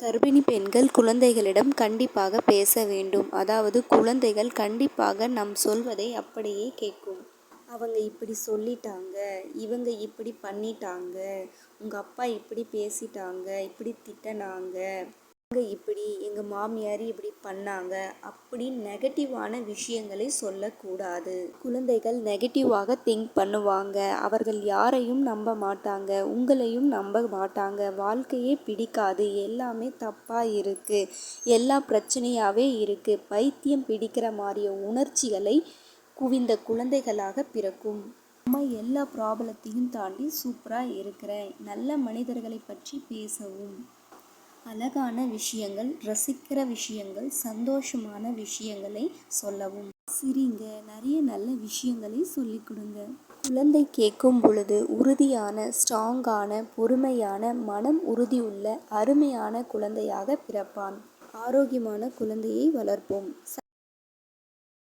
கர்ப்பிணி பெண்கள் குழந்தைகளிடம் கண்டிப்பாக பேச வேண்டும். அதாவது குழந்தைகள் கண்டிப்பாக நம் சொல்வதை அப்படியே கேட்கும். அவங்க இப்படி சொல்லிட்டாங்க இவங்க இப்படி பண்ணிட்டாங்க உங்கள் அப்பா இப்படி பேசிட்டாங்க இப்படி திட்டினாங்க நாங்கள் இப்படி எங்கள் மாமியார் இப்படி பண்ணாங்க அப்படி நெகட்டிவான விஷயங்களை சொல்லக்கூடாது. குழந்தைகள் நெகட்டிவாக திங்க் பண்ணுவாங்க. அவர்கள் யாரையும் நம்ப மாட்டாங்க. உங்களையும் நம்ப மாட்டாங்க. வாழ்க்கையே பிடிக்காது. எல்லாமே தப்பாக இருக்குது எல்லா பிரச்சனையாகவே இருக்குது பைத்தியம் பிடிக்கிற மாதிரிய உணர்ச்சிகளை குவிந்த குழந்தைகளாக பிறக்கும். அம்மா எல்லா ப்ராப்ளத்தையும் தாண்டி சூப்பராக இருக்கிறேன். நல்ல மனிதர்களை பற்றி பேசவும். அழகான விஷயங்கள் ரசிக்கிற விஷயங்கள் சந்தோஷமான விஷயங்களை சொல்லவும். சிரிங்க. நிறைய நல்ல விஷயங்களை சொல்லிக் கொடுங்க. குழந்தை கேட்கும் பொழுது உறுதியான ஸ்ட்ராங்கான பொறுமையான மனம் உறுதியுள்ள அருமையான குழந்தையாக பிறப்பான். ஆரோக்கியமான குழந்தையை வளர்ப்போம்.